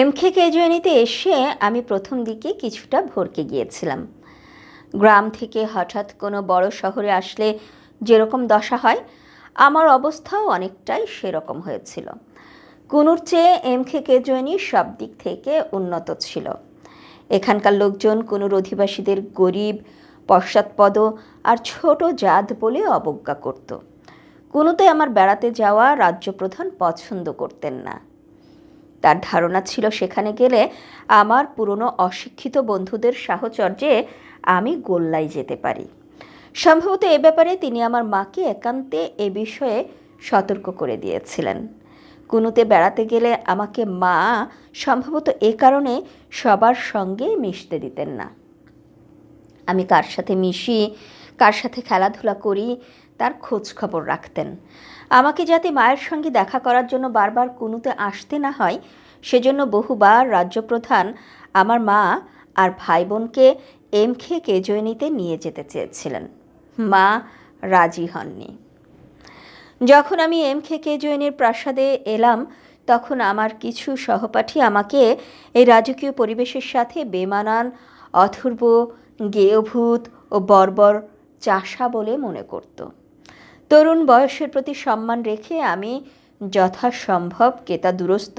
এমখে কেজুয়ানিতে এসে আমি প্রথম দিকে কিছুটা ভরকে গিয়েছিলাম। গ্রাম থেকে হঠাৎ কোনো বড় শহরে আসলে যেরকম দশা হয়, আমার অবস্থাও অনেকটাই সেরকম হয়েছিল। কুনুর চেয়ে এমখে কেজুয়ানি সব দিক থেকে উন্নত ছিল। এখানকার লোকজন কুনুর অধিবাসীদের গরিব, পশ্চাৎপদ আর ছোট জাত বলে অবজ্ঞা করত। কুনুতে আমার বেড়াতে যাওয়া রাজ্যপ্রধান পছন্দ করতেন না। তার ধারণা ছিল সেখানে গেলে আমার পুরনো অশিক্ষিত বন্ধুদের সাহচর্যে আমি গোল্লায় যেতে পারি। সম্ভবত এ ব্যাপারে তিনি আমার মাকে একান্তে এ বিষয়ে সতর্ক করে দিয়েছিলেন। কুনুতে বেড়াতে গেলে আমাকে মা সম্ভবত এ কারণে সবার সঙ্গে মিশতে দিতেন না। আমি কার সাথে মিশি কার সাথে খেলাধুলা করি, তার খোঁজ খবর রাখতেন। আমাকে যাতে মায়ের সঙ্গে দেখা করার জন্য বারবার কুনুতে আসতে না হয়, সেজন্য বহুবার রাজ্যপ্রধান আমার মা আর ভাই বোনকে এম খে কেজয়নিতে নিয়ে যেতে চেয়েছিলেন। মা রাজি হননি। যখন আমি এম খে কেজয়নির প্রাসাদে এলাম, তখন আমার কিছু সহপাঠী আমাকে এই রাজকীয় পরিবেশের সাথে বেমানান, অথর্ব, গেয়ভূত ও বর্বর চাষা বলে মনে করত। তরুণ বয়সের প্রতি সম্মান রেখে আমি যথাসম্ভব কেতা দুরস্ত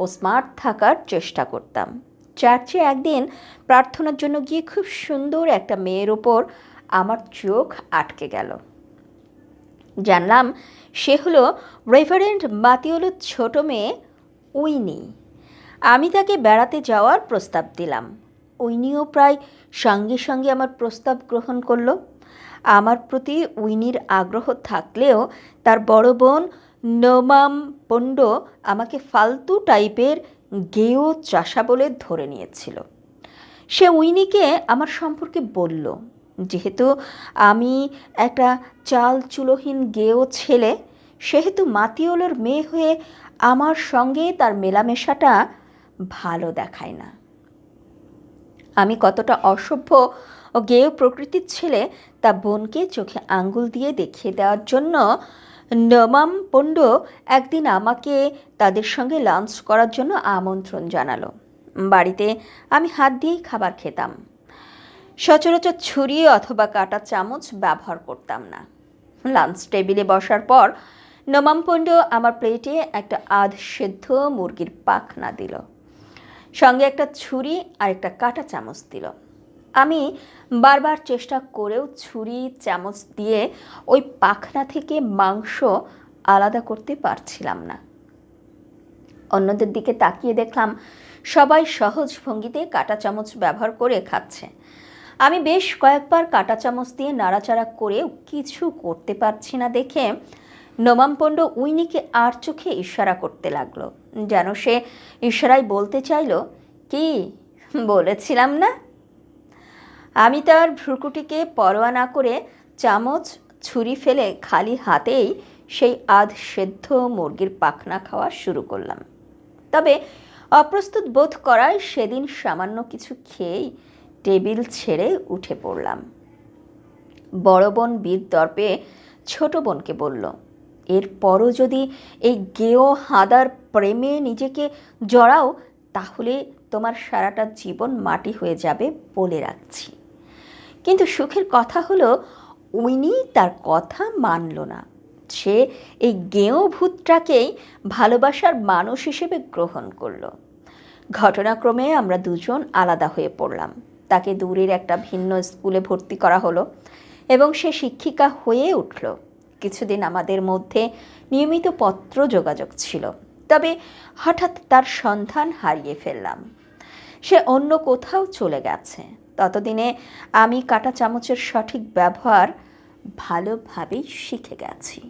ও স্মার্ট থাকার চেষ্টা করতাম। চার্চে একদিন প্রার্থনার জন্য গিয়ে খুব সুন্দর একটা মেয়ের ওপর আমার চোখ আটকে গেল। জানলাম সে হলো রেভারেন্ড মাতিওলোর ছোট মেয়ে উইনি। আমি তাকে বেড়াতে যাওয়ার প্রস্তাব দিলাম। উইনিও প্রায় সঙ্গে সঙ্গে আমার প্রস্তাব গ্রহণ করল। আমার প্রতি উইনির আগ্রহ থাকলেও তার বড় বোন নোমাম পণ্ড আমাকে ফালতু টাইপের গেও চাষা বলে ধরে নিয়েছিল। সে উইনিকে আমার সম্পর্কে বলল, যেহেতু আমি একটা চাল চুলোহীন গেও ছেলে, সেহেতু মাতিওলের মেয়ে হয়ে আমার সঙ্গে তার মেলামেশাটা ভালো দেখায় না। আমি কতটা অসভ্য ও গেয় প্রকৃতির ছেলে তা বোনকে চোখে আঙ্গুল দিয়ে দেখিয়ে দেওয়ার জন্য নমাম পণ্ড একদিন আমাকে তাদের সঙ্গে লাঞ্চ করার জন্য আমন্ত্রণ জানালো। বাড়িতে আমি হাত দিয়েই খাবার খেতাম। সচরাচর ছুরি অথবা কাটা চামচ ব্যবহার করতাম না। লাঞ্চ টেবিলে বসার পর নমাম পণ্ড আমার প্লেটে একটা আধ সেদ্ধ মুরগির পাখনা দিল। সঙ্গে একটা ছুরি আর একটা কাটা চামচ দিল। আমি বারবার চেষ্টা করেও ছুরি, চামচ দিয়ে ওই পাখনা থেকে মাংস আলাদা করতে পারছিলাম না। অন্যদের দিকে তাকিয়ে দেখলাম সবাই সহজ ভঙ্গিতে কাটা চামচ ব্যবহার করে খাচ্ছে। আমি বেশ কয়েকবার কাটা চামচ দিয়ে নাড়াচাড়া করেও কিছু করতে পারছি না দেখে নমাম পণ্ড উইনিকে আর চোখে ইশারা করতে লাগল, যেন সে ইশারায় বলতে চাইল, কি? বলেছিলাম না? আমি তার ভ্রুকুটিকে পরোয়া না করে চামচ ছুরি ফেলে খালি হাতেই সেই আধ সেদ্ধ মুরগির পাখনা খাওয়া শুরু করলাম। তবে অপ্রস্তুত বোধ করায় সেদিন সামান্য কিছু খেয়েই টেবিল ছেড়ে উঠে পড়লাম। বড় বোন বীর দর্পে ছোট বোনকে বলল, এরপরও যদি এই গেও হাদার প্রেমে নিজেকে জড়াও, তাহলে তোমার সারাটা জীবন মাটি হয়ে যাবে বলে রাখছি। কিন্তু সুখের কথা হলো, উইনি তার কথা মানল না। সে এই গেঁয়ো ভূতটাকেই ভালোবাসার মানুষ হিসেবে গ্রহণ করল। ঘটনাক্রমে আমরা দুজন আলাদা হয়ে পড়লাম। তাকে দূরের একটা ভিন্ন স্কুলে ভর্তি করা হলো এবং সে শিক্ষিকা হয়ে উঠল। কিছুদিন আমাদের মধ্যে নিয়মিত পত্র যোগাযোগ ছিল, তবে হঠাৎ তার সন্ধান হারিয়ে ফেললাম। সে অন্য কোথাও চলে গেছে। ততদিনে আমি কাটা চামচের সঠিক ব্যবহার ভালোভাবেই শিখে গেছি।